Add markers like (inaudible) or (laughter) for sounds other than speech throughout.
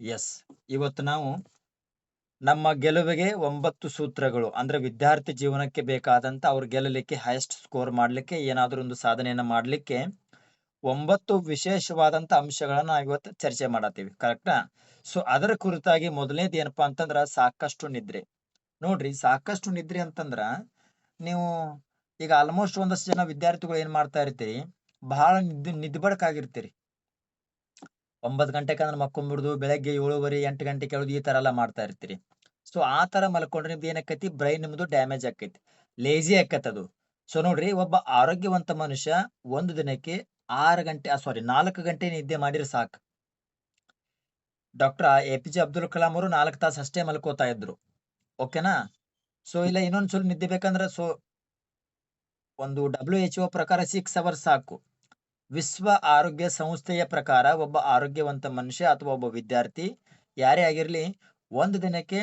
S ಇವತ್ತು ನಾವು ನಮ್ಮ ಗೆಲುವಿಗೆ ಒಂಬತ್ತು ಸೂತ್ರಗಳು, ಅಂದ್ರೆ ವಿದ್ಯಾರ್ಥಿ ಜೀವನಕ್ಕೆ ಬೇಕಾದಂತ ಅವ್ರು ಗೆಲ್ಲಲಿಕ್ಕೆ ಹೈಯೆಸ್ಟ್ ಸ್ಕೋರ್ ಮಾಡಲಿಕ್ಕೆ ಏನಾದರೂ ಒಂದು ಸಾಧನೆಯನ್ನು ಮಾಡಲಿಕ್ಕೆ ಒಂಬತ್ತು ವಿಶೇಷವಾದಂತ ಅಂಶಗಳನ್ನ ನಾವು ಇವತ್ತು ಚರ್ಚೆ ಮಾಡತ್ತೀವಿ ಕರೆಕ್ಟಾ ಸೊ ಅದರ ಕುರಿತಾಗಿ ಮೊದಲನೇದು ಏನಪ್ಪಾ ಅಂತಂದ್ರ ಸಾಕಷ್ಟು ನಿದ್ರೆ. ನೋಡ್ರಿ, ಸಾಕಷ್ಟು ನಿದ್ರೆ ಅಂತಂದ್ರ ನೀವು ಈಗ ಆಲ್ಮೋಸ್ಟ್ ಒಂದಷ್ಟು ಜನ ವಿದ್ಯಾರ್ಥಿಗಳು ಏನ್ ಮಾಡ್ತಾ ಇರ್ತೀರಿ? ಬಹಳ ನಿದ್ದೆ ನಿದ್ಬಡಕಾಗಿರ್ತೀರಿ ಒಂಬತ್ತು ಗಂಟೆಗೆ ಅಂದ್ರೆ ಮಕ್ಕೊಂಬಿಡುದು, ಬೆಳಗ್ಗೆ ಏಳುವರೆ, ಎಂಟು ಗಂಟೆ ಕೇಳೋದು, ಈ ತರ ಎಲ್ಲ ಮಾಡ್ತಾ ಇರ್ತೀರಿ. ಸೊ ಆ ತರ ಮಲ್ಕೊಂಡ್ರೆ ನಿಮ್ದು ಏನಾಕೈತಿ ಬ್ರೈನ್ ನಿಮ್ದು ಡ್ಯಾಮೇಜ್ ಆಕೈತಿ ಲೇಜಿ ಆಕತ್ತದು ಅದು. ಸೊ ನೋಡ್ರಿ, ಒಬ್ಬ ಆರೋಗ್ಯವಂತ ಮನುಷ್ಯ ಒಂದು ದಿನಕ್ಕೆ ಆರು ಗಂಟೆ ಸಾರಿ ನಾಲ್ಕು ಗಂಟೆ ನಿದ್ದೆ ಮಾಡಿದ್ರೆ ಸಾಕು. Doctor A P J Abdul Kalam ಅವರು ನಾಲ್ಕು ತಾಸು ಅಷ್ಟೇ ಮಲ್ಕೋತಾ ಇದ್ರು. ಓಕೆನಾ ಸೊ ಇಲ್ಲ ಇನ್ನೊಂದ್ ಸ್ವಲ್ಪ ನಿದ್ದೆ ಬೇಕಂದ್ರೆ ಸೊ ಒಂದು ಡಬ್ಲ್ಯೂ ಎಚ್ ಒ ಪ್ರಕಾರ ಸಿಕ್ಸ್ ಅವರ್ಸ್ ಸಾಕು. ವಿಶ್ವ ಆರೋಗ್ಯ ಸಂಸ್ಥೆಯ ಪ್ರಕಾರ ಒಬ್ಬ ಆರೋಗ್ಯವಂತ ಮನುಷ್ಯ ಅಥವಾ ಒಬ್ಬ ವಿದ್ಯಾರ್ಥಿ ಯಾರೇ ಆಗಿರಲಿ, ಒಂದು ದಿನಕ್ಕೆ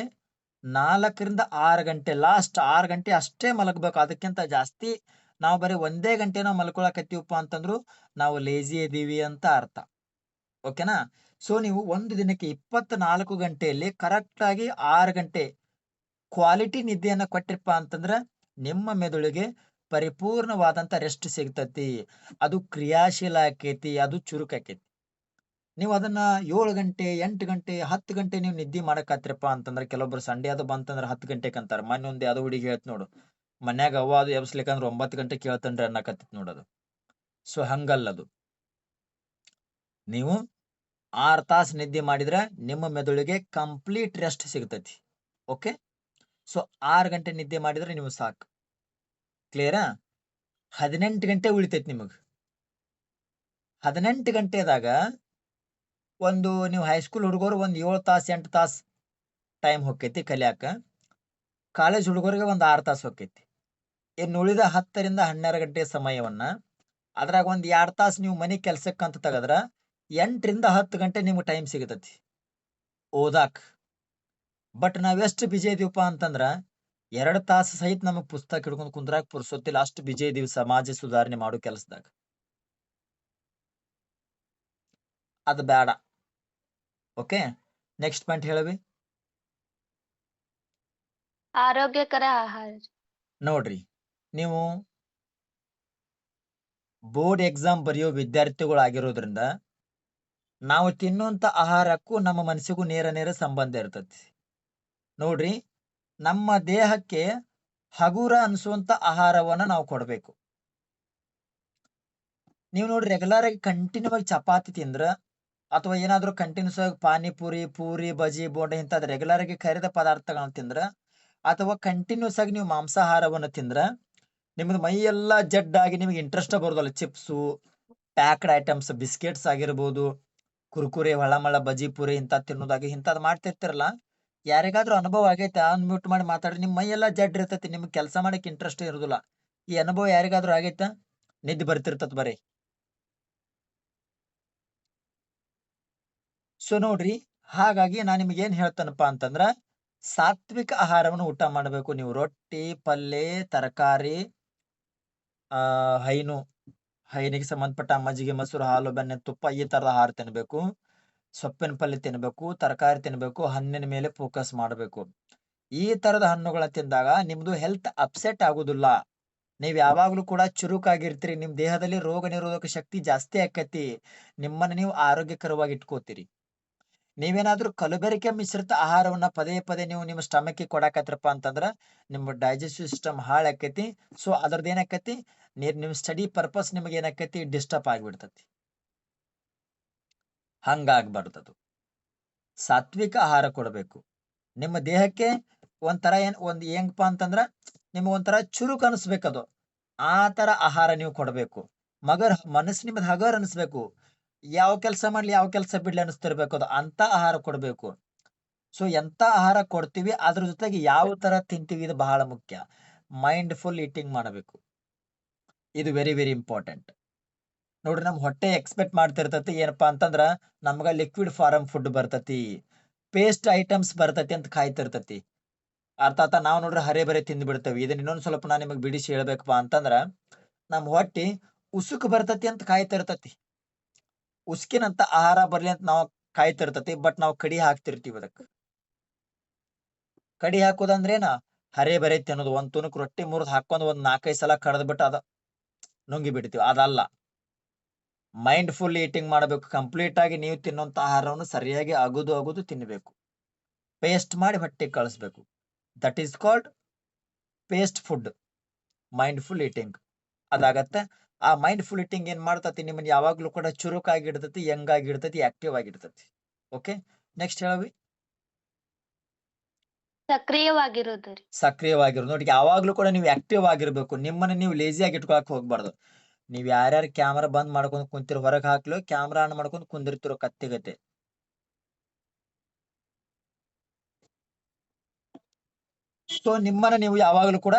ನಾಲ್ಕರಿಂದ ಆರು ಗಂಟೆ ಲಾಸ್ಟ್ ಆರು ಗಂಟೆ ಅಷ್ಟೇ ಮಲಗಬೇಕು. ಅದಕ್ಕಿಂತ ಜಾಸ್ತಿ ನಾವು ಬರೀ ಒಂದೇ ಗಂಟೆ ನಾವು ಮಲ್ಕೊಳಕತ್ತೀವಪ್ಪ ಅಂತಂದ್ರು ನಾವು ಲೇಜಿ ಇದ್ದೀವಿ ಅಂತ ಅರ್ಥ. ಓಕೆನಾ ಸೊ ನೀವು ಒಂದು ದಿನಕ್ಕೆ ಇಪ್ಪತ್ನಾಲ್ಕು ಗಂಟೆಯಲ್ಲಿ ಕರೆಕ್ಟ್ ಆಗಿ ಆರು ಗಂಟೆ ಕ್ವಾಲಿಟಿ ನಿದ್ದೆಯನ್ನು ಕೊಟ್ಟಿರಪ್ಪ ಅಂತಂದ್ರೆ ನಿಮ್ಮ ಮೆದುಳಿಗೆ ಪರಿಪೂರ್ಣವಾದಂತ ರೆಸ್ಟ್ ಸಿಗ್ತತಿ. ಅದು ಕ್ರಿಯಾಶೀಲ ಆಕೈತಿ, ಅದು ಚುರುಕಾಕೈತಿ ನೀವು ಅದನ್ನ ಏಳು ಗಂಟೆ, ಎಂಟು ಗಂಟೆ, ಹತ್ತು ಗಂಟೆ ನೀವು ನಿದ್ದೆ ಮಾಡಕತ್ರಿಪ್ಪ ಅಂತಂದ್ರೆ ಕೆಲವೊಬ್ರು ಸಂಡೆ ಅದು ಬಂತಂದ್ರೆ ಹತ್ತು ಗಂಟೆಗೆ ಅಂತಾರೆ. ಮೊನ್ನೆ ಒಂದು ಯಾವುದೋ ಹುಡುಗಿ ಹೇಳ್ತು ನೋಡು. ಮನ್ಯಾಗ ಅವ ಅದು ಎಬ್ಸ್ಲಿಕ್ಕಂದ್ರೆ ಒಂಬತ್ತು ಗಂಟೆ ಕೇಳ್ತಂಡ್ರೆ ಅನ್ನಕತ್ತಿತ್ ನೋಡೋದು ಸೊ ಹಂಗಲ್ಲದು. ನೀವು ಆರು ತಾಸು ನಿದ್ದೆ ಮಾಡಿದ್ರೆ ನಿಮ್ಮ ಮೆದುಳಿಗೆ ಕಂಪ್ಲೀಟ್ ರೆಸ್ಟ್ ಸಿಗ್ತೈತಿ. ಓಕೆ ಸೊ ಆರು ಗಂಟೆ ನಿದ್ದೆ ಮಾಡಿದ್ರೆ ನೀವು ಸಾಕು. ಕ್ಲಿಯರಾ ಹದಿನೆಂಟು ಗಂಟೆ ಉಳಿತೈತಿ ನಿಮಗೆ. ಹದಿನೆಂಟು ಗಂಟೆದಾಗ ಒಂದು ನೀವು ಹೈಸ್ಕೂಲ್ ಹುಡುಗರು ಒಂದು ಏಳು ತಾಸು, ಎಂಟು ತಾಸು ಟೈಮ್ ಹೊಕ್ಕೈತಿ ಕಲಿಯಾಕ. ಕಾಲೇಜ್ ಹುಡುಗರಿಗೆ ಒಂದು ಆರು ತಾಸು ಹೊಕ್ಕೈತಿ. ಇನ್ನು ಉಳಿದ ಹತ್ತರಿಂದ ಹನ್ನೆರಡು ಗಂಟೆ ಸಮಯವನ್ನ ಅದ್ರಾಗ ಒಂದು ಎರಡು ತಾಸು ನೀವು ಮನೆ ಕೆಲ್ಸಕ್ಕೆ ಅಂತ ತೆಗದ್ರ ಎಂಟರಿಂದ ಹತ್ತು ಗಂಟೆ ನಿಮ್ಗೆ ಟೈಮ್ ಸಿಗತೈತಿ. ಓದಾಕ್. ಬಟ್ ನಾವೆಷ್ಟು ಬಿಜಿ ಇದೀವಪ್ಪ ಅಂತಂದ್ರ ಎರಡ್ ತಾಸು ಸಹಿತ ನಮಗ್ ಪುಸ್ತಕ ಹಿಡ್ಕೊಂಡು ಕುಂದ್ರಾಕ್ ಪುರ್ಸೊತ್ತಿಲ್ಲ ಅಷ್ಟು ಬಿಜಿ ಇದೀವಿ ಸಮಾಜ ಸುಧಾರಣೆ ಮಾಡೋ ಕೆಲಸದಾಗ. ಅದು ಬೇಡ ಓಕೆ ನೆಕ್ಸ್ಟ್ ಪಾಯಿಂಟ್ ಹೇಳವಿ? ಆರೋಗ್ಯಕರ ಆಹಾರ. ನೋಡ್ರಿ ನೀವು ಬೋರ್ಡ್ ಎಕ್ಸಾಮ್ ಬರೆಯೋ ವಿದ್ಯಾರ್ಥಿಗಳಾಗಿರೋದ್ರಿಂದ ನಾವು ತಿನ್ನುವಂತ ಆಹಾರಕ್ಕೂ ನಮ್ಮ ಮನಸ್ಸಿಗೂ ನೇರ ನೇರ ಸಂಬಂಧ ಇರ್ತತಿ. ನೋಡ್ರಿ ನಮ್ಮ ದೇಹಕ್ಕೆ ಹಗುರ ಅನ್ಸುವಂತ ಆಹಾರವನ್ನ ನಾವು ಕೊಡಬೇಕು. ನೀವು ನೋಡಿ ರೆಗ್ಯುಲರ್ ಆಗಿ ಕಂಟಿನ್ಯೂ ಆಗಿ ಚಪಾತಿ ತಿಂದ್ರ ಅಥವಾ ಏನಾದರೂ ಕಂಟಿನ್ಯೂಸ್ ಆಗಿ ಪಾನಿಪುರಿ, ಪೂರಿ ಬಜಿ ಬೋಂಡ ಇಂಥದ್ದು ರೆಗ್ಯುಲರ್ ಆಗಿ ಕರಿದ ಪದಾರ್ಥಗಳನ್ನ ತಿಂದ್ರ ಅಥವಾ ಕಂಟಿನ್ಯೂಸ್ ಆಗಿ ನೀವು ಮಾಂಸಾಹಾರವನ್ನು ತಿಂದ್ರ ನಿಮ್ದು ಮೈ ಎಲ್ಲ ಜಡ್ಡಾಗಿ ನಿಮಗೆ ಇಂಟ್ರೆಸ್ಟ್ ಬರೋದಲ್ಲ. ಚಿಪ್ಸು ಪ್ಯಾಕ್ಡ್ ಐಟಮ್ಸ್ ಬಿಸ್ಕೆಟ್ಸ್ ಆಗಿರ್ಬೋದು, ಕುರ್ಕುರೆ, ಹೊಳಮಳ ಬಜಿ ಪುರಿ ಇಂಥ ತಿನ್ನೋದಾಗಿ ಇಂಥದ್ದು ಮಾಡ್ತಿರ್ತಿರಲ್ಲ. ಯಾರಿಗಾದ್ರೂ ಅನುಭವ ಆಗೈತೆ? ಅನ್ಮ್ಯೂಟ್ ಮಾಡಿ ಮಾತಾಡಿ ನಿಮ್ಮ ಮೈ ಎಲ್ಲ ಜಡ್ ಇರ್ತೈತಿ. ನಿಮ್ಗೆ ಕೆಲಸ ಮಾಡಕ್ಕೆ ಇಂಟ್ರೆಸ್ಟ್ ಇರೋದಿಲ್ಲ. ಈ ಅನುಭವ ಯಾರಿಗಾದ್ರೂ ಆಗೈತಾ? ನಿದ್ದೆ ಬರ್ತಿರ್ತತ್ ಬರೀ. ಸೊ ನೋಡ್ರಿ, ಹಾಗಾಗಿ ನಾನು ನಿಮ್ಗೆ ಏನ್ ಹೇಳ್ತೇನಪ್ಪ ಅಂತಂದ್ರ, ಸಾತ್ವಿಕ ಆಹಾರವನ್ನು ಊಟ ಮಾಡಬೇಕು ನೀವು. ರೊಟ್ಟಿ ಪಲ್ಯ ತರಕಾರಿ, ಆ, ಹೈನು. ಹೈನಿಗೆ ಸಂಬಂಧಪಟ್ಟ ಮಜ್ಜಿಗೆ, ಮೊಸರು, ಹಾಲು, ಬೆಣ್ಣೆ, ತುಪ್ಪ ಈ ತರದ ಆಹಾರ ತಿನ್ಬೇಕು. ಸೊಪ್ಪಿನ ಪಲ್ಯ ತಿನ್ನಬೇಕು ತರಕಾರಿ ತಿನ್ನಬೇಕು ಹಣ್ಣಿನ ಮೇಲೆ ಫೋಕಸ್ ಮಾಡಬೇಕು. ಈ ತರದ ಹಣ್ಣುಗಳ ತಿಂದಾಗ ನಿಮ್ದು ಹೆಲ್ತ್ ಅಪ್ಸೆಟ್ ಆಗುದಿಲ್ಲ. ನೀವ್ ಯಾವಾಗಲೂ ಕೂಡ ಚುರುಕಾಗಿರ್ತೀರಿ, ನಿಮ್ ದೇಹದಲ್ಲಿ ರೋಗ ನಿರೋಧಕ ಶಕ್ತಿ ಜಾಸ್ತಿ ಆಕತಿ, ನಿಮ್ಮನ್ನ ನೀವು ಆರೋಗ್ಯಕರವಾಗಿ ಇಟ್ಕೋತೀರಿ. ನೀವೇನಾದ್ರೂ ಕಲಬೆರಿಕೆ ಮಿಶ್ರಿತ ಆಹಾರವನ್ನ ಪದೇ ಪದೇ ನೀವು ನಿಮ್ಮ ಸ್ಟಮಕ್ ಕೊಡಾಕತ್ರಪ್ಪ ಅಂತಂದ್ರ ನಿಮ್ಮ ಡೈಜೆಸ್ಟಿವ್ ಸಿಸ್ಟಮ್ ಹಾಳಾಕೈತಿ ಸೊ ಅದ್ರದ್ದು ಏನಾಕತಿ ನೀರ್ ನಿಮ್ಮ ಸ್ಟಡಿ ಪರ್ಪಸ್ ನಿಮಗೆ ಏನಾಕತಿ ಡಿಸ್ಟರ್ಬ್ ಆಗಿಬಿಡ್ತತಿ. ಹಂಗಾಗ್ಬಾರ್ದದು. ಸಾತ್ವಿಕ ಆಹಾರ ಕೊಡಬೇಕು. ನಿಮ್ಮ ದೇಹಕ್ಕೆ ಒಂಥರ ಏನ್, ಒಂದು ಹೆಂಗಪ್ಪ ಅಂತಂದ್ರ ನಿಮ್ಗೆ ಒಂಥರ ಚುರುಕ್ ಅನಿಸ್ಬೇಕದು. ಆ ಥರ ಆಹಾರ ನೀವು ಕೊಡಬೇಕು. ಮಗರ್, ಮನಸ್ಸು ನಿಮ್ಮದು ಹಗರ್ ಅನಿಸ್ಬೇಕು. ಯಾವ ಕೆಲಸ ಮಾಡ್ಲಿ, ಯಾವ ಕೆಲಸ ಬಿಡ್ಲಿ ಅನಿಸ್ತಿರ್ಬೇಕು ಅದು. ಅಂತ ಆಹಾರ ಕೊಡಬೇಕು. ಸೊ, ಎಂತ ಆಹಾರ ಕೊಡ್ತೀವಿ, ಅದ್ರ ಜೊತೆಗೆ ಯಾವ ತರ ತಿಂತೀವಿ ಇದು ಬಹಳ ಮುಖ್ಯ. ಮೈಂಡ್ ಫುಲ್ ಈಟಿಂಗ್ ಮಾಡಬೇಕು. ಇದು ವೆರಿ ವೆರಿ ಇಂಪಾರ್ಟೆಂಟ್. ನೋಡ್ರಿ ನಮ್ ಹೊಟ್ಟೆ ಎಕ್ಸ್ಪೆಕ್ಟ್ ಮಾಡ್ತಿರ್ತತಿ, ಏನಪ್ಪಾ ಅಂತಂದ್ರ ನಮ್ಗ ಲಿಕ್ವಿಡ್ ಫಾರಂ ಫುಡ್ ಬರ್ತತಿ ಪೇಸ್ಟ್ ಐಟಮ್ಸ್ ಬರ್ತತಿ ಅಂತ ಕಾಯ್ತಿರ್ತತಿ. ಅರ್ಥಾತ ನಾವ್ ನೋಡ್ರಿ ಹರೇ ಬರೇ ತಿಂದ್ ಬಿಡ್ತೇವೆ. ಇದನ್ನ ಇನ್ನೊಂದ್ ಸ್ವಲ್ಪ ನಾ ನಿಮಗೆ ಬಿಡಿಸಿ ಹೇಳ್ಬೇಕಪ್ಪ ಅಂತಂದ್ರ ನಮ್ಮ ಹೊಟ್ಟಿ ಉಸುಕ್ ಬರ್ತತಿ ಅಂತ ಕಾಯ್ತಿರ್ತತಿ. ಉಸ್ಕಿನಂತ ಆಹಾರ ಬರ್ಲಿ ಅಂತ ನಾವು ಕಾಯ್ತಿರ್ತತಿ ಬಟ್ ನಾವು ಕಡಿ ಹಾಕ್ತಿರ್ತೀವಿ ಅದಕ್ಕೆ ಕಡಿ ಹಾಕೋದಂದ್ರೇನ, ಹರೇ ಬರೇ ತಿನ್ನೋದು. ಒಂದ್ ತುಣುಕ್ ರೊಟ್ಟಿ ಮುರಿದ್ ಹಾಕೊಂಡ್ ಒಂದ್ ನಾಲ್ಕೈದು ಸಲ ಕಡ್ದ್ ಬಿಟ್ಟು ಅದ ನುಂಗಿ ಬಿಡ್ತೀವಿ ಅದಲ್ಲ. ಮೈಂಡ್ ಫುಲ್ ಈಟಿಂಗ್ ಮಾಡಬೇಕು. ಕಂಪ್ಲೀಟ್ ಆಗಿ ನೀವು ತಿನ್ನುವಂತ ಆಹಾರವನ್ನು ಸರಿಯಾಗಿ ಅಗುದು ಅಗುದು ತಿನ್ನಬೇಕು ಪೇಸ್ಟ್ ಮಾಡಿ ಹೊಟ್ಟೆ ಕಳಿಸ್ಬೇಕು. That is called paste food mindful eating ಅದಾಗತ್ತೆ. ಆ ಮೈಂಡ್ ಫುಲ್ ಈಟಿಂಗ್ ಏನ್ ಮಾಡ್ತತಿ? ನಿಮ್ಮನ್ನ ಯಾವಾಗ್ಲೂ ಕೂಡ ಚುರುಕಾಗಿಡ್ತತಿ ಯಂಗ್ ಆಗಿಡ್ತತಿ ಆಕ್ಟಿವ್ ಆಗಿಡ್ತತಿ. ಓಕೆ ನೆಕ್ಸ್ಟ್ ಹೇಳವಿ. ಸಕ್ರಿಯವಾಗಿರೋದು ಸಕ್ರಿಯವಾಗಿರೋದು ನೋಡಿ ಯಾವಾಗ್ಲೂ ಕೂಡ ನೀವು ಆಕ್ಟಿವ್ ಆಗಿರ್ಬೇಕು. ನಿಮ್ಮನ್ನ ನೀವು ಲೇಜಿಯಾಗಿ ಇಟ್ಕೊಳಕ್ ಹೋಗ್ಬಾರ್ದು. ನೀವ್ ಯಾರ್ಯಾರು ಕ್ಯಾಮ್ರಾ ಬಂದ್ ಮಾಡ್ಕೊಂಡ್ ಕುಂತಿರ್ ಹೊರಗ್ ಹಾಕ್ಲು ಕ್ಯಾಮ್ರಾ ಆನ್ ಮಾಡ್ಕೊಂಡ್ ಕುಂದಿರ್ತಿರೋ ಕತ್ತಿಗತೆ. ಸೊ ನಿಮ್ಮನ್ನ ನೀವು ಯಾವಾಗಲೂ ಕೂಡ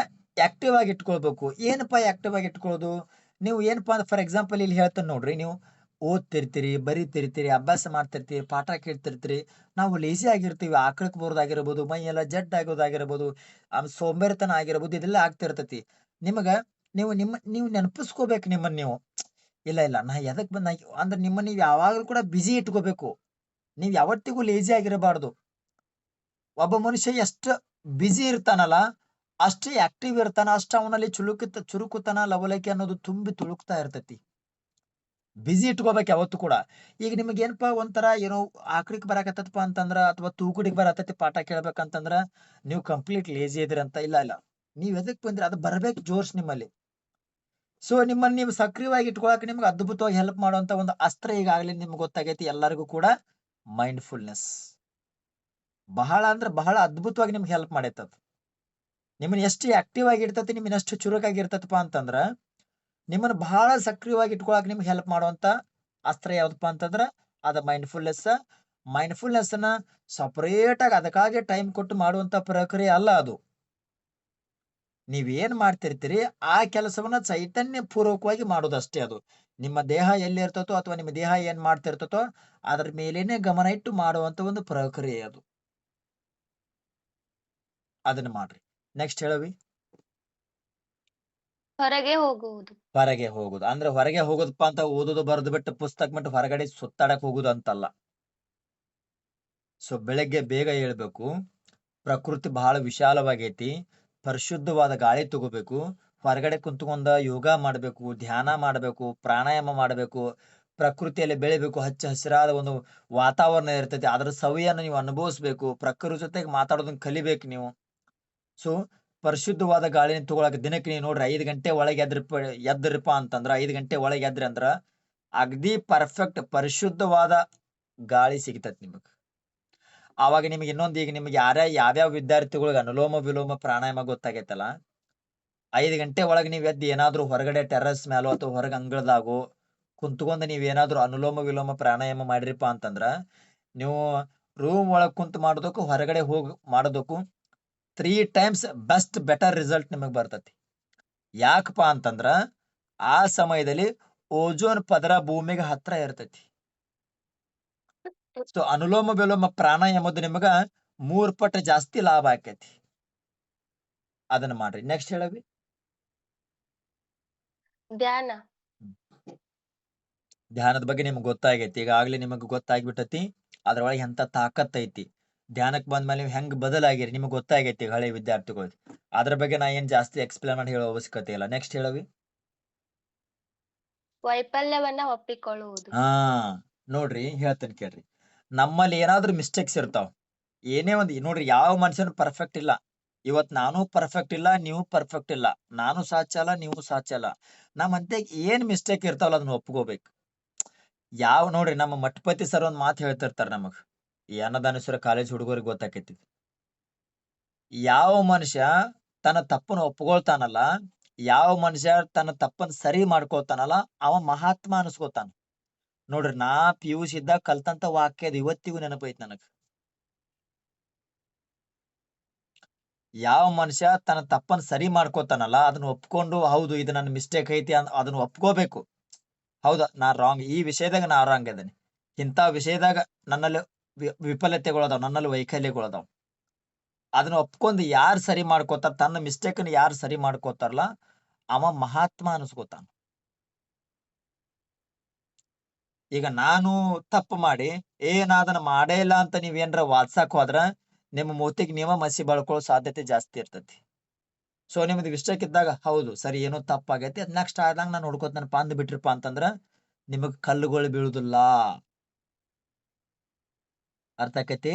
ಆಕ್ಟಿವ್ ಆಗಿ ಇಟ್ಕೊಳ್ಬೇಕು. ಏನಪ್ಪಾ ಆಕ್ಟಿವ್ ಆಗಿ ಇಟ್ಕೊಳ್ಳೋದು ನೀವು ಏನಪ್ಪಾ ಅಂದ್ರೆ ಫಾರ್ ಎಕ್ಸಾಂಪಲ್ ಇಲ್ಲಿ ಹೇಳ್ತಾನೆ ನೋಡ್ರಿ, ನೀವು ಓದ್ತಿರ್ತೀರಿ, ಬರೀತಿರ್ತೀರಿ, ಅಭ್ಯಾಸ ಮಾಡ್ತಿರ್ತೀರಿ, ಪಾಠ ಕೇಳ್ತಿರ್ತೀರಿ, ನಾವು ಲೇಸಿ ಆಗಿರ್ತೀವಿ ಆಕಳಕ್ಕೆ ಬರೋದಾಗಿರ್ಬೋದು ಮೈ ಎಲ್ಲ ಜಡ್ ಆಗೋದಾಗಿರ್ಬೋದು ಸೋಂಬೇರಿತನ ಆಗಿರ್ಬೋದು, ಇದೆಲ್ಲ ಆಗ್ತಿರ್ತತಿ. ನಿಮಗ ನೀವು ನಿಮ್ಮ, ನೀವು ನೆನಪಿಸ್ಕೋಬೇಕು ನಿಮ್ಮನ್ನು ನೀವು. ಇಲ್ಲ ಇಲ್ಲ, ನಾ ಎದಕ್ಕೆ ಬಂದ? ಅಂದ್ರೆ ನಿಮ್ಮ ನೀವು ಯಾವಾಗಲೂ ಕೂಡ ಬಿಜಿ ಇಟ್ಕೋಬೇಕು. ನೀವು ಯಾವತ್ತಿಗೂ ಲೇಜಿ ಆಗಿರಬಾರ್ದು. ಒಬ್ಬ ಮನುಷ್ಯ ಎಷ್ಟು ಬಿಜಿ ಇರ್ತಾನಲ್ಲ, ಅಷ್ಟೇ ಆಕ್ಟಿವ್ ಇರ್ತಾನ, ಅಷ್ಟು ಅವನಲ್ಲಿ ಚುರುಕಿತ ಚುರುಕುತನ ಲವಲೈಕೆ ಅನ್ನೋದು ತುಂಬಿ ತುಳುಕ್ತಾ ಇರ್ತೈತಿ. ಬಿಜಿ ಇಟ್ಕೋಬೇಕು ಯಾವತ್ತು ಕೂಡ. ಈಗ ನಿಮಗೆ ಏನಪ್ಪಾ, ಒಂಥರ ಏನೋ ಆಕಳಿಗೆ ಬರಾಕತ್ತಪ್ಪ ಅಂತಂದ್ರ, ಅಥವಾ ತೂಕುಡಿಗೆ ಬರತೈತಿ ಪಾಠ ಕೇಳ್ಬೇಕಂತಂದ್ರ, ನೀವು ಕಂಪ್ಲೀಟ್ ಲೇಜಿ ಇದ್ರಿ ಅಂತ ಇಲ್ಲ ಇಲ್ಲ. ನೀವು ಎದಕ್ ಬಂದ್ರಿ? ಅದು ಬರ್ಬೇಕು ಜೋಶ್ ನಿಮ್ಮಲ್ಲಿ. ಸೊ ನಿಮ್ಮನ್ನು ನೀವು ಸಕ್ರಿಯವಾಗಿ ಇಟ್ಕೊಳಕ್ಕೆ ನಿಮ್ಗೆ ಅದ್ಭುತವಾಗಿ ಹೆಲ್ಪ್ ಮಾಡುವಂತ ಒಂದು ಅಸ್ತ್ರ ಈಗಾಗಲೇ ನಿಮ್ಗೆ ಗೊತ್ತಾಗೈತಿ. ಎಲ್ಲರಿಗೂ ಕೂಡ ಮೈಂಡ್ಫುಲ್ನೆಸ್ ಬಹಳ ಅಂದ್ರೆ ಬಹಳ ಅದ್ಭುತವಾಗಿ ನಿಮ್ಗೆ ಹೆಲ್ಪ್ ಮಾಡೈತದ. ನಿಮ್ಮನ್ನ ಎಷ್ಟು ಆಕ್ಟಿವ್ ಆಗಿ ಇರ್ತೈತಿ ನಿಮ್ಮನ್ನ ಎಷ್ಟು ಚುರುಕಾಗಿ ಇರ್ತೈತಪ್ಪ ಅಂತಂದ್ರ ನಿಮ್ಮನ್ನು ಬಹಳ ಸಕ್ರಿಯವಾಗಿ ಇಟ್ಕೊಳಕ್ ನಿಮ್ಗೆ ಹೆಲ್ಪ್ ಮಾಡುವಂತ ಅಸ್ತ್ರ ಯಾವ್ದಪ್ಪ ಅಂತಂದ್ರ, ಅದ ಮೈಂಡ್ಫುಲ್ನೆಸ್ ಮೈಂಡ್ಫುಲ್ನೆಸ್ ಅನ್ನ ಸಪರೇಟ್ ಆಗಿ ಅದಕ್ಕಾಗಿ ಟೈಮ್ ಕೊಟ್ಟು ಮಾಡುವಂತ ಪ್ರಕ್ರಿಯೆ ಅಲ್ಲ ಅದು. ನೀವೇನ್ ಮಾಡ್ತಿರ್ತೀರಿ ಆ ಕೆಲಸವನ್ನ ಚೈತನ್ಯ ಪೂರ್ವಕವಾಗಿ ಮಾಡೋದಷ್ಟೇ ಅದು. ನಿಮ್ಮ ದೇಹ ಎಲ್ಲಿ ಇರ್ತತೋ ಅಥವಾ ನಿಮ್ಮ ದೇಹ ಏನ್ ಮಾಡ್ತಿರ್ತತೋ ಅದರ ಮೇಲೇನೆ ಗಮನ ಇಟ್ಟು ಮಾಡುವಂತ ಒಂದು ಪ್ರಕ್ರಿಯೆ ಅದು. ಅದನ್ನ ಮಾಡ್ರಿ. ನೆಕ್ಸ್ಟ್ ಹೇಳವಿ. ಹೊರಗೆ ಹೋಗುವುದು. ಹೊರಗೆ ಹೋಗುದು ಅಂದ್ರೆ ಹೊರಗೆ ಹೋಗೋದಪ್ಪ ಅಂತ ಓದುದು ಬರೆದು ಬಿಟ್ಟು ಪುಸ್ತಕ ಬಿಟ್ಟು ಹೊರಗಡೆ ಸುತ್ತಾಡಕ್ ಹೋಗುದು ಅಂತಲ್ಲ. ಸೊ ಬೆಳಗ್ಗೆ ಬೇಗ ಹೇಳ್ಬೇಕು ಪ್ರಕೃತಿ ಬಹಳ ವಿಶಾಲವಾಗೈತಿ. ಪರಿಶುದ್ಧವಾದ ಗಾಳಿ ತಗೋಬೇಕು, ಹೊರಗಡೆ ಕುಂತ್ಕೊಂಡ ಯೋಗ ಮಾಡಬೇಕು, ಧ್ಯಾನ ಮಾಡಬೇಕು, ಪ್ರಾಣಾಯಾಮ ಮಾಡಬೇಕು, ಪ್ರಕೃತಿಯಲ್ಲಿ ಬೆಳಿಬೇಕು, ಹಚ್ಚ ಹಸಿರಾದ ಒಂದು ವಾತಾವರಣ ಇರ್ತೈತಿ, ಅದರ ಸವಿಯನ್ನು ನೀವು ಅನುಭವಿಸ್ಬೇಕು, ಪ್ರಕೃತಿ ಜೊತೆಗೆ ಮಾತಾಡೋದನ್ನ ಕಲಿಬೇಕು ನೀವು. ಸೊ ಪರಿಶುದ್ಧವಾದ ಗಾಳಿನ ತಗೊಳಕ್ ದಿನಕ್ಕೆ ನೀವು ನೋಡ್ರಿ, ಐದು ಗಂಟೆ ಒಳಗೆ ಎದ್ರಪ್ಪ ಎದ್ರಪ್ಪ ಅಂತಂದ್ರ, ಐದು ಗಂಟೆ ಒಳಗೆ ಎದ್ರಿ ಅಂದ್ರ, ಅಗದಿ ಪರ್ಫೆಕ್ಟ್ ಪರಿಶುದ್ಧವಾದ ಗಾಳಿ ಸಿಗ್ತೈತಿ ನಿಮಗ್. ಆವಾಗ ನಿಮಗೆ ಇನ್ನೊಂದು ಈಗ ನಿಮ್ಗೆ ಯಾರ್ಯಾ ಯಾವ್ಯಾವ ವಿದ್ಯಾರ್ಥಿಗಳಿಗೆ ಅನುಲೋಮ ವಿಲೋಮ ಪ್ರಾಣಾಯಾಮ ಗೊತ್ತಾಗೈತಲ್ಲ, ಐದು ಗಂಟೆ ಒಳಗೆ ನೀವು ಎದ್ದು ಏನಾದರೂ ಹೊರಗಡೆ ಟೆರ್ರಸ್ ಮೇಲೋ ಅಥವಾ ಹೊರಗೆ ಅಂಗಳದಾಗೋ ಕುಂತ್ಕೊಂಡು ನೀವು ಏನಾದರೂ ಅನುಲೋಮ ವಿಲೋಮ ಪ್ರಾಣಾಯಾಮ ಮಾಡಿರಿಪ್ಪ ಅಂತಂದ್ರೆ, ನೀವು ರೂಮ್ ಒಳಗೆ ಕುಂತು ಮಾಡೋದಕ್ಕೂ ಹೊರಗಡೆ ಹೋಗಿ ಮಾಡೋದಕ್ಕೂ three times best better result ನಿಮಗೆ ಬರ್ತತಿ. ಯಾಕಪ್ಪ ಅಂತಂದ್ರ ಆ ಸಮಯದಲ್ಲಿ ಓಜೋನ್ ಪದರ ಭೂಮಿಗೆ ಹತ್ತಿರ ಇರ್ತೈತಿ. ಸೊ ಅನುಲೋಮ ವಿಲೋಮ ಪ್ರಾಣಾಯಾಮದ ನಿಮಗ ಮೂರ್ ಪಟ್ಟು ಜಾಸ್ತಿ ಲಾಭ ಆಕೈತಿ. ಅದನ್ನ ಮಾಡ್ರಿ. ನೆಕ್ಸ್ಟ್ ಹೇಳವಿ. ಧ್ಯಾನ. ಧ್ಯಾನದ ಬಗ್ಗೆ ನಿಮ್ಗೆ ಗೊತ್ತಾಗೈತಿ. ಈಗಾಗ್ಲೇ ನಿಮಗ್ ಗೊತ್ತಾಗ್ಬಿಟ್ಟತಿ. ಅದ್ರೊಳಗೆ ಎಂತ ತಾಕತ್ ಐತಿ. ಧ್ಯಾನಕ್ ಬಂದ್ಮೇಲೆ ನೀವು ಹೆಂಗ್ ಬದಲಾಗಿರಿ ನಿಮ್ಗೆ ಗೊತ್ತಾಗೈತಿ ಹಳೆ ವಿದ್ಯಾರ್ಥಿಗಳು. ಅದ್ರ ಬಗ್ಗೆ ನಾ ಏನ್ ಜಾಸ್ತಿ ಎಕ್ಸ್ಪ್ಲೇನ್ ಮಾಡಿ ಹೇಳೋ ಅವಶ್ಯಕತೆ ಇಲ್ಲ. ನೆಕ್ಸ್ಟ್ ಹೇಳವಿ. ವೈಫಲ್ಯವನ್ನ ಒಪ್ಪಿಕೊಳ್ಳುವುದು. ಹಾ. ನೋಡ್ರಿ ಹೇಳ್ತೇನೆ ಕೇಳ್ರಿ. ನಮ್ಮಲ್ಲಿ ಏನಾದ್ರೂ ಮಿಸ್ಟೇಕ್ಸ್ ಇರ್ತಾವ. ಏನೇ ಒಂದು ನೋಡ್ರಿ ಯಾವ ಮನುಷ್ಯನ ಪರ್ಫೆಕ್ಟ್ ಇಲ್ಲ. ಇವತ್ ನಾನು ಪರ್ಫೆಕ್ಟ್ ಇಲ್ಲ, ನೀವು ಪರ್ಫೆಕ್ಟ್ ಇಲ್ಲ. ನಾನು ಸಾಚಲ್ಲ ನೀವು ಸಾಚ ಅಲ್ಲ. ನಮ್ಮ ಅಂತ್ಯಾಗ ಏನ್ ಮಿಸ್ಟೇಕ್ ಇರ್ತಾವಲ್ಲ ಅದನ್ನ ಒಪ್ಕೋಬೇಕು. ಯಾವ ನೋಡ್ರಿ ನಮ್ಮ ಮಠಪತಿ ಸರ್ ಒಂದ್ ಮಾತು ಹೇಳ್ತಿರ್ತಾರ ನಮಗ್. ಈ ಅನ್ನದಾನೇಶ್ವರ ಕಾಲೇಜ್ ಹುಡುಗರಿಗೆ ಗೊತ್ತಾಕೈತಿ. ಯಾವ ಮನುಷ್ಯ ತನ್ನ ತಪ್ಪನ್ನು ಒಪ್ಕೊಳ್ತಾನಲ್ಲ, ಯಾವ ಮನುಷ್ಯ ತನ್ನ ತಪ್ಪನ್ನ ಸರಿ ಮಾಡ್ಕೊಳ್ತಾನಲ್ಲ, ಅವ ಮಹಾತ್ಮ ಅನ್ಸ್ಕೊತಾನ. ನೋಡ್ರಿ ನಾ ಪಿ ಯು ಸಿ ಇದ್ದಾಗ ಕಲ್ತಂತ ವಾಕ್ಯ ಇವತ್ತಿಗೂ ನೆನಪೈತಿ ನನಗ. ಯಾವ ಮನುಷ್ಯ ತನ್ನ ತಪ್ಪನ್ನ ಸರಿ ಮಾಡ್ಕೋತಾನಲ್ಲ, ಅದನ್ನ ಒಪ್ಕೊಂಡು, ಹೌದು ಇದು ನನ್ನ ಮಿಸ್ಟೇಕ್ ಐತಿ ಅಂತ ಅದನ್ನ ಒಪ್ಕೋಬೇಕು. ಹೌದಾ, ನಾ ರಾಂಗ್ ಈ ವಿಷಯದಾಗ ನಾ ರಾಂಗ್ ಇದ್ದೀನಿ ಇಂಥ ವಿಷಯದಾಗ ನನ್ನಲ್ಲಿ ವಿಫಲತೆಗಳದಾವ ನನ್ನಲ್ಲಿ ವೈಕಲ್ಯಗಳದಾವ ಅದನ್ನ ಒಪ್ಕೊಂಡು ಯಾರು ಸರಿ ಮಾಡ್ಕೋತಾರ, ತನ್ನ ಮಿಸ್ಟೇಕ್ ಅನ್ನ ಯಾರು ಸರಿ ಮಾಡ್ಕೋತಾರಲ್ಲ, ಅವ ಮಹಾತ್ಮ ಅನ್ಸ್ಕೋತಾನ. ಈಗ ನಾನು ತಪ್ಪು ಮಾಡಿ ಏನಾದನ ಮಾಡೇ ಇಲ್ಲ ಅಂತ ನೀವೇನ್ರ ವಾದ್ಸಕ್ ಹೋದ್ರ ನಿಮ್ಮ ಮೂತಿಗೆ ನೀವ ಮಸಿ ಬಳ್ಕೊಳ್ಳೋ ಸಾಧ್ಯತೆ ಜಾಸ್ತಿ ಇರ್ತೈತಿ. ಸೊ ನಿಮ್ದು ಇದ್ದಾಗ ಹೌದು, ಸರಿ, ಏನೋ ತಪ್ಪಾಗೈತಿ, ಅದ್ ನೆಕ್ಸ್ಟ್ ಆದಾಗ ನಾನು ಹುಡ್ಕೋತಾನಪ್ಪ ಅಂದ್ ಬಿಟ್ರಿಪ್ಪ ಅಂತಂದ್ರ ನಿಮಗ್ ಕಲ್ಲುಗಳು ಬೀಳುದಿಲ್ಲ. ಅರ್ಥ ಆಕೈತಿ?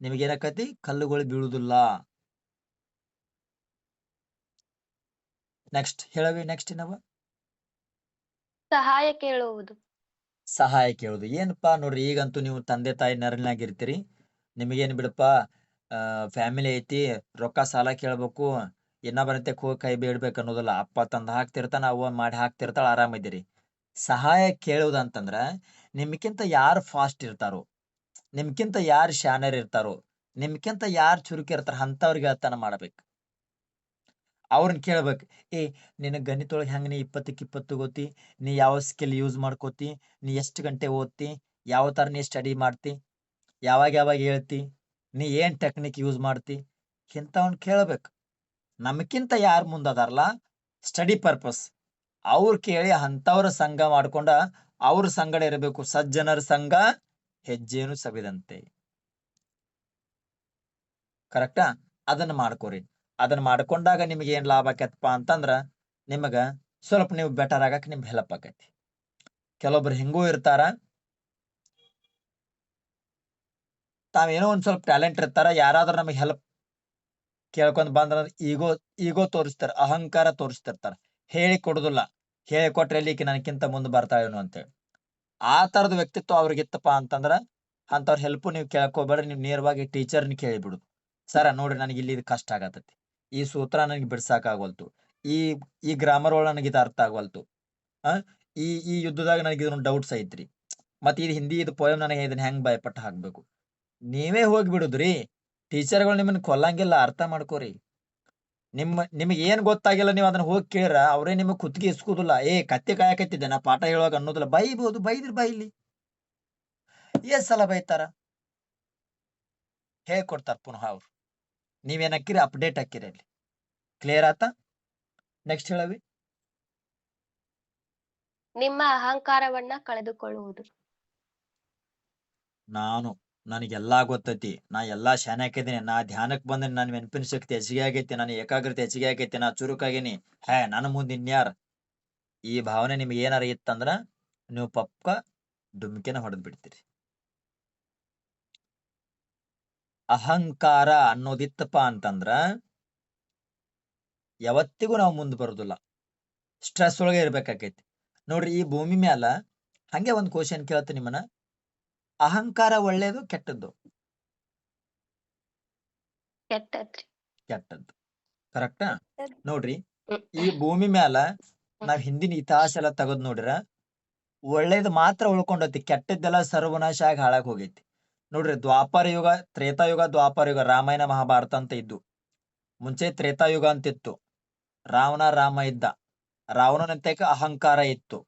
ನಿಮಗೇನಾಕತಿ ಕಲ್ಲುಗಳು ಬೀಳುದಿಲ್ಲ. ನೆಕ್ಸ್ಟ್ ಹೇಳವಿ ನೆಕ್ಸ್ಟ್ ಏನವ ಸಹಾಯ ಕೇಳುವುದು. ಸಹಾಯ ಕೇಳೋದು ಏನಪ್ಪಾ ನೋಡ್ರಿ, ಈಗಂತೂ ನೀವು ತಂದೆ ತಾಯಿ ನೆರಳಿನಾಗಿರ್ತೀರಿ. ನಿಮಗೇನ್ ಬಿಡಪ್ಪ ಫ್ಯಾಮಿಲಿ ಐತಿ, ರೊಕ್ಕ ಸಾಲ ಕೇಳ್ಬೇಕು ಇನ್ನೊಬ್ಬರಂತೆ ಹೋಗಿ ಕೈ ಬೇಡ್ಬೇಕು ಅನ್ನೋದಿಲ್ಲ. ಅಪ್ಪ, ತಂದು ಹಾಕ್ತಿರ್ತಾನ, ಅವ್ವ ಮಾಡಿ ಹಾಕ್ತಿರ್ತಾಳ ಆರಾಮಿದ್ದೀರಿ ಸಹಾಯ ಕೇಳುವುದಂತಂದ್ರ ನಿಮ್ಕಿಂತ ಯಾರು ಫಾಸ್ಟ್ ಇರ್ತಾರೋ, ನಿಮ್ಕಿಂತ ಯಾರು ಶಾನರ್ ಇರ್ತಾರೋ, ನಿಮ್ಕಿಂತ ಯಾರು ಚುರುಕಿರ್ತಾರ ಅಂತವ್ರಿಗೆ ಹೇಳ್ತಾನ ಮಾಡ್ಬೇಕು. ಅವ್ರನ್ನ ಕೇಳ್ಬೇಕು, ಏ ನಿನ್ನ ಗಣಿತೊಳಗೆ ಹೆಂಗೆ ನೀ ಇಪ್ಪತ್ತಕ್ಕೆ ಇಪ್ಪತ್ತು ಗೊತ್ತಿ? ನೀ ಯಾವ ಸ್ಕಿಲ್ ಯೂಸ್ ಮಾಡ್ಕೋತಿ? ನೀ ಎಷ್ಟು ಗಂಟೆ ಓದ್ತಿ? ಯಾವ ತರ ನೀ ಸ್ಟಡಿ ಮಾಡ್ತಿ? ಯಾವಾಗ ಯಾವಾಗ ಹೇಳ್ತಿ? ನೀ ಏನ್ ಟೆಕ್ನಿಕ್ ಯೂಸ್ ಮಾಡ್ತಿ? ಇಂಥವ್ನ್ ಕೇಳಬೇಕು. ನಮಗಿಂತ ಯಾರು ಮುಂದದಾರಲ್ಲ? ಸ್ಟಡಿ ಪರ್ಪಸ್ ಅವ್ರ ಕೇಳಿ ಅಂಥವ್ರ ಸಂಘ ಮಾಡ್ಕೊಂಡ ಅವ್ರ ಸಂಗಡ ಇರಬೇಕು. ಸಜ್ಜನರ ಸಂಘ ಹೆಜ್ಜೇನು ಸವಿದಂತೆ. ಕರೆಕ್ಟಾ ಅದನ್ನ ಮಾಡ್ಕೋರಿ. ಅದನ್ನ ಮಾಡ್ಕೊಂಡಾಗ ನಿಮ್ಗೆ ಏನ್ ಲಾಭ ಆಕೈತಪ್ಪ ಅಂತಂದ್ರ ನಿಮಗ ಸ್ವಲ್ಪ ನೀವು ಬೆಟರ್ ಆಗಕ್ ನಿಮ್ಗೆ ಹೆಲ್ಪ್ ಆಕೈತಿ. ಕೆಲವೊಬ್ರು ಹಿಂಗೂ ಇರ್ತಾರ ತಾವೇನೋ ಒಂದ್ ಸ್ವಲ್ಪ ಟ್ಯಾಲೆಂಟ್ ಇರ್ತಾರ, ಯಾರಾದ್ರೂ ನಮಗೆ ಹೆಲ್ಪ್ ಕೇಳ್ಕೊಂಡ್ ಬಂದ್ರ ಈಗೋ ಈಗೋ ತೋರಿಸ್ತಾರ, ಅಹಂಕಾರ ತೋರಿಸ್ತಿರ್ತಾರ. ಹೇಳಿ ಕೊಡುದಿಲ್ಲ, ಹೇಳಿ ಕೊಟ್ರೆ ಇಲ್ಲಿ ನನಗಿಂತ ಮುಂದೆ ಬರ್ತಾಳೇನೋ ಅಂತೇಳಿ. ಆ ತರದ ವ್ಯಕ್ತಿತ್ವ ಅವ್ರಿಗಿತ್ತಪ್ಪ ಅಂತಂದ್ರ ಅಂತವ್ರ ಹೆಲ್ಪ್ ನೀವು ಕೇಳ್ಕೊಬೇಡ್ರಿ, ನೀವು ನೇರವಾಗಿ ಟೀಚರ್ನ ಕೇಳಿಬಿಡುದು. ಸರ ನೋಡ್ರಿ ನನಗೆ ಇಲ್ಲಿ ಇದು ಕಷ್ಟ ಆಗತೈತಿ. ಈ ಸೂತ್ರ ನನಗೆ ಬಿಡ್ಸಾಕ್ ಆಗಲ್ತು ಈ ಈ ಗ್ರಾಮರ್ ಒಳಗೆ ನನಗೆ ಇದು ಅರ್ಥ ಆಗವಲ್ತು. ಆ? ಈ ಈ ಯುದ್ಧದಾಗ ನನಗೆ ಇದೊಂದು ಡೌಟ್ಸ್ ಐತ್ರಿ. ಮತ್ತೆ ಇದು ಹಿಂದಿ ಇದು ಪೋಯಮ್ ನನಗೆ ಇದನ್ನ ಹೆಂಗ್ ಭಯಪಟ್ಟು ಹಾಕ್ಬೇಕು? ನೀವೇ ಹೋಗಿ ಬಿಡುದ್ರಿ. ಟೀಚರ್ಗಳು ನಿಮ್ಮನ್ನ ಕೊಲ್ಲಂಗಿಲ್ಲ, ಅರ್ಥ ಮಾಡ್ಕೋರಿ. ನಿಮ್ಮ, ನಿಮಗೆ ಏನ್ ಗೊತ್ತಾಗಿಲ್ಲ ನೀವು ಅದನ್ನ ಹೋಗಿ ಕೇಳ್ರ, ಅವರೇ ನಿಮಗೆ ಕುತ್ತಿಗೆ ಇಸ್ಕೋದಿಲ್ಲ ಏ, ಕತ್ತೆ ಕಾಯಕತ್ತಿದ್ದೆ, ನಾ ಪಾಠ ಹೇಳುವಾಗ ಅನ್ನೋದಿಲ್ಲ. ಬೈಬೋದು, ಬೈದ್ರಿ ಬೈಲಿ ಎಸ್ ಸಲ ಬೈತಾರ? ಹೇಳ್ಕೊಡ್ತಾರ ಪುನಃ ಅವ್ರು. ನೀವೇನ್ ಹಾಕಿರಿ ಅಪ್ಡೇಟ್ ಹಾಕಿರಿ ಅಲ್ಲಿ. ಕ್ಲಿಯರ್ ಆತ? ನೆಕ್ಸ್ಟ್ ಹೇಳವಿ. ನಿಮ್ಮ ಅಹಂಕಾರವನ್ನ ಕಳೆದುಕೊಳ್ಳುವುದು. ನಾನು ನನಗೆಲ್ಲಾ ಗೊತ್ತೈತಿ. ನಾ ಎಲ್ಲಾ ಶಾನೆ ಹಾಕಿದ್ದೀನಿ. ನಾ ಧ್ಯಾನಕ್ಕೆ ಬಂದ್ರೆ ನನ್ನ ನೆನಪಿನ ಶಕ್ತಿ ಹೆಚ್ಚಿಗೆ ಆಗೈತಿ. ನನ್ನ ಏಕಾಗ್ರತೆ ಹೆಚ್ಚಿಗೆ ಆಗೈತಿ. ನಾ ಚುರುಕಾಗೀನಿ ಹೇ ನನ್ನ ಮುಂದೆ ಇನ್ಯಾರ ಈ ಭಾವನೆ ನಿಮ್ಗೆ ಏನಾರ ಇತ್ತಂದ್ರ ನೀವು ಪಪ್ಪ ಡುಮ್ಕಿನ ಹೊಡೆದ್ ಬಿಡ್ತೀರಿ. ಅಹಂಕಾರ ಅನ್ನೋದಿತ್ತಪ್ಪ ಅಂತಂದ್ರ ಯಾವತ್ತಿಗೂ ನಾವು ಮುಂದೆ ಬರೋದಿಲ್ಲ. ಸ್ಟ್ರೆಸ್ ಒಳಗೆ ಇರ್ಬೇಕಾಕೈತಿ. ನೋಡ್ರಿ ಈ ಭೂಮಿ ಮ್ಯಾಲ ಹಂಗೆ ಒಂದು ಕ್ವಶನ್ ಕೇಳ್ತೀನಿ ನಿಮ್ಮನ್ನ. ಅಹಂಕಾರ ಒಳ್ಳೇದು ಕೆಟ್ಟದ್ದು? ಕೆಟ್ಟದ್ದು. ಕರೆಕ್ಟಾ. ನೋಡ್ರಿ ಈ ಭೂಮಿ ಮ್ಯಾಲ ನಾವ್ ಹಿಂದಿನ ಇತಿಹಾಸ ಎಲ್ಲ ತೆಗದ್ ನೋಡಿರ. ಒಳ್ಳೇದು ಮಾತ್ರ ಉಳ್ಕೊಂಡೈತಿ ಕೆಟ್ಟದ್ದೆಲ್ಲ ಸರ್ವನಾಶ ಆಗಿ ಹಾಳಾಗ್ ಹೋಗೈತಿ. ನೋಡ್ರಿ ದ್ವಾಪರ ಯುಗ ತ್ರೇತಾಯುಗ ದ್ವಾಪರ ಯುಗ, ರಾಮಾಯಣ ಮಹಾಭಾರತ ಅಂತ ಇದ್ದು. ಮುಂಚೆ ತ್ರೇತಾಯುಗ ಅಂತಿತ್ತು. ರಾವಣ, ರಾಮ ಇದ್ದ. ರಾವಣನಂತೆಕ ಅಹಂಕಾರ ಇತ್ತು.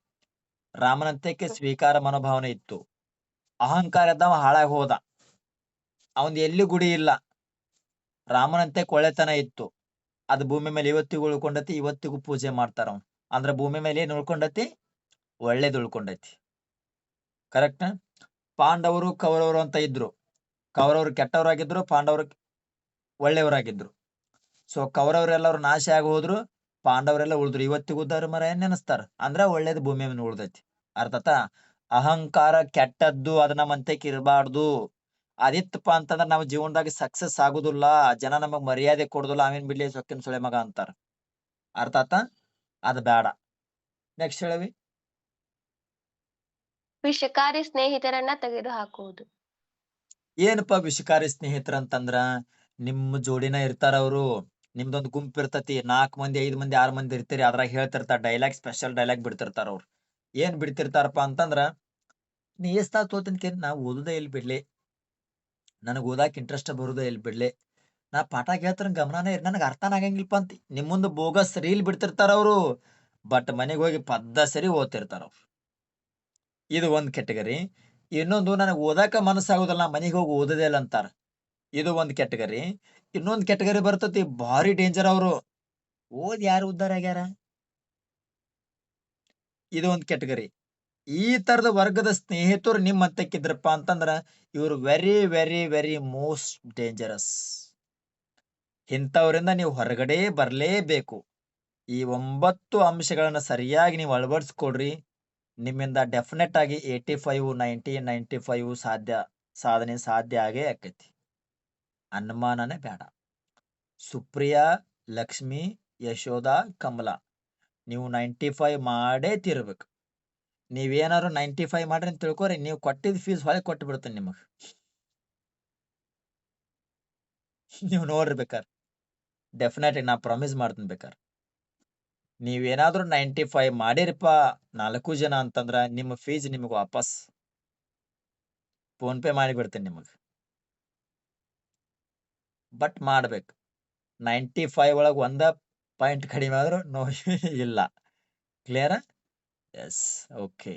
ರಾಮನಂತೆಕ್ಕೆ ಸ್ವೀಕಾರ ಮನೋಭಾವನೆ ಇತ್ತು. ಅಹಂಕಾರ ಇದ್ದವ ಹಾಳಾಗಿ ಹೋದ. ಅವನ್ ಎಲ್ಲಿ ಗುಡಿ ಇಲ್ಲ. ರಾಮನಂತೆ ಕೊಳೆತನ ಇತ್ತು. ಅದು ಭೂಮಿ ಮೇಲೆ ಇವತ್ತಿಗೂ ಉಳ್ಕೊಂಡತಿ, ಇವತ್ತಿಗೂ ಪೂಜೆ ಮಾಡ್ತಾರ ಅವ್ನು. ಅಂದ್ರ ಭೂಮಿ ಮೇಲೆ ಏನ್ ಉಳ್ಕೊಂಡತಿ? ಒಳ್ಳೇದು ಉಳ್ಕೊಂಡೈತಿ. ಕರೆಕ್ಟ್ ಪಾಂಡವರು ಕೌರವರು ಅಂತ ಇದ್ರು. ಕೌರವರು ಕೆಟ್ಟವರಾಗಿದ್ರು, ಪಾಂಡವರು ಒಳ್ಳೆಯವರಾಗಿದ್ರು. ಸೊ ಕೌರವರೆಲ್ಲರೂ ನಾಶ ಆಗಿ ಹೋದ್ರು ಪಾಂಡವರೆಲ್ಲ ಉಳಿದ್ರು. ಇವತ್ತಿಗೂ ಧರ್ಮರ ನೆನಸ್ತಾರ. ಅಂದ್ರ ಒಳ್ಳೇದು ಭೂಮಿ ಮೇಲೆ ಉಳ್ದೈತಿ. ಅರ್ಥಾತ ಅಹಂಕಾರ ಕೆಟ್ಟದ್ದು, ಅದ ನಮ್ಮ ಅಂತಕ್ಕೆ ಇರಬಾರ್ದು. ಅದಿತ್ತಪ್ಪ ಅಂತಂದ್ರ ನಾವು ಜೀವನದಾಗ ಸಕ್ಸಸ್ ಆಗುದಿಲ್ಲ. ಜನ ನಮಗ್ ಮರ್ಯಾದೆ ಕೊಡುದಿಲ್ಲ. ಆಮೇನ್ ಬಿಡ್ಲಿ ಸೊಕ್ಕಿನ ಸುಳೆ ಮಗ ಅಂತಾರ. ಅರ್ಥಾತ ಅದ್ ಬೇಡ. ನೆಕ್ಸ್ಟ್ ಹೇಳವಿ. ವಿಷಕಾರಿ ಸ್ನೇಹಿತರನ್ನ ತೆಗೆದು ಹಾಕುವುದು. ಏನಪ್ಪಾ ವಿಷಕಾರಿ ಸ್ನೇಹಿತರಂತಂದ್ರ ನಿಮ್ಮ ಜೋಡಿನ ಇರ್ತಾರ ಅವರು, ನಿಮ್ದೊಂದ್ ಗುಂಪ್ ಇರ್ತತಿ ನಾಲ್ಕ್ ಮಂದಿ, ಐದ್ ಮಂದಿ, ಆರ್ ಮಂದಿ ಇರ್ತೀರಿ, ಅದ್ರಾಗ ಹೇಳ್ತಿರ್ತಾರ ಡೈಲಾಗ್ ಸ್ಪೆಷಲ್ ಡೈಲಾಗ್ ಬಿಡ್ತಿರ್ತಾರ ಅವ್ರು. ಏನ್ ಬಿಡ್ತಿರ್ತಾರಪ್ಪ ಅಂತಂದ್ರ, ನೀ ಎಷ್ಟಾ ತೋತಿನ್ಕೇನ್ ನಾ ಓದುದೇ ಎಲ್ಲಿ ಬಿಡ್ಲಿ. ನನಗ್ ಓದಾಕ್ ಇಂಟ್ರೆಸ್ಟ್ ಬರುದೇ ಎಲ್ಲಿ ಬಿಡ್ಲಿ. ನಾ ಪಾಠ ಕೇಳ್ತಾರ ಗಮನನೇ ಇರ್, ನನಗ್ ಅರ್ಥನ ಆಗಂಗಿಲ್ಪ ಅಂತ. ನಿಮ್ ಮುಂದ್ ಬೋಗಸ್ ರೀಲ್ ಬಿಡ್ತಿರ್ತಾರ ಅವ್ರು ಬಟ್ ಮನೆಗ್ ಹೋಗಿ ಪದ್ದ ಸರಿ ಓದ್ತಿರ್ತಾರ ಅವ್ರು. ಇದು ಒಂದು ಕೆಟಗರಿ ಇನ್ನೊಂದು ನನಗೆ ಓದಾಕ ಮನಸ್ಸಾಗೋದಿಲ್ಲ, ಮನೆಗೆ ಹೋಗಿ ಓದದೇ ಇಲ್ಲ ಅಂತಾರ. ಇದು ಒಂದು ಕೆಟಗರಿ ಇನ್ನೊಂದು ಕೆಟಗರಿ ಬರ್ತತಿ, ಭಾರಿ ಡೇಂಜರ್ ಅವರು. ಓದ್ ಯಾರು ಉದ್ದಾರ ಆಗ್ಯಾರ? ಇದು ಒಂದು ಕೆಟಗರಿ ಈ ತರದ ವರ್ಗದ ಸ್ನೇಹಿತರು ನಿಮ್ಮ ಹತ್ತಕ್ಕಿದ್ರಪ್ಪ ಅಂತಂದ್ರ, ಇವ್ರು very very very most dangerous ಇಂಥವರಿಂದ ನೀವು ಹೊರಗಡೆ ಬರಲೇಬೇಕು. ಈ ಒಂಬತ್ತು ಅಂಶಗಳನ್ನ ಸರಿಯಾಗಿ ನೀವು ಅಳವಡಿಸ್ಕೊಡ್ರಿ. ನಿಮ್ಮಿಂದ ಡೆಫಿನೆಟ್ ಆಗಿ eighty five ninety ninety five ಸಾಧ್ಯ, ಸಾಧನೆ ಸಾಧ್ಯ ಆಗೇ ಆಕೈತಿ ಅನುಮಾನನೇ ಬೇಡ ಸುಪ್ರಿಯಾ, ಲಕ್ಷ್ಮಿ, ಯಶೋಧ, ಕಮಲಾ, ನೀವು ನೈಂಟಿ ಫೈವ್ ಮಾಡೇ ತಿರ್ಬೇಕು. ನೀವೇನಾದ್ರು ನೈಂಟಿ ಫೈವ್ ಮಾಡ್ರಿ ಅಂತ ತಿಳ್ಕೊರಿ, ನೀವು ಕೊಟ್ಟಿದ್ ಫೀಸ್ ಹೊಳೆ ಕೊಟ್ಟು ಬಿಡ್ತೀನಿ ನಿಮಗೆ. (laughs) ನೀವು ನೋಡ್ರಿ ಬೇಕಾರೆ. ಡೆಫಿನೆಟ್ಲಿ ನಾ ಪ್ರಾಮಿಸ್ ಮಾಡ್ತೀನಿ ಬೇಕಾರೆ. ನೀವೇನಾದ್ರೂ ನೈಂಟಿ ಫೈವ್ ಮಾಡಿರಪ್ಪ ನಾಲ್ಕು ಜನ ಅಂತಂದ್ರ ನಿಮ್ಮ ಫೀಸ್ ನಿಮಗೆ ವಾಪಸ್. ಫೋನ್ ಪೇ ಮಾಡಿಬಿಡ್ತೀನಿ ನಿಮಗೆ. ಬಟ್ ಮಾಡ್ಬೇಕು. ನೈಂಟಿ ಫೈವ್ ಒಳಗೆ ಒಂದ ಪಾಯಿಂಟ್ ಕಡಿಮೆ ಆದ್ರೂ ನೋ (laughs) ಇಲ್ಲ. Clear yes okay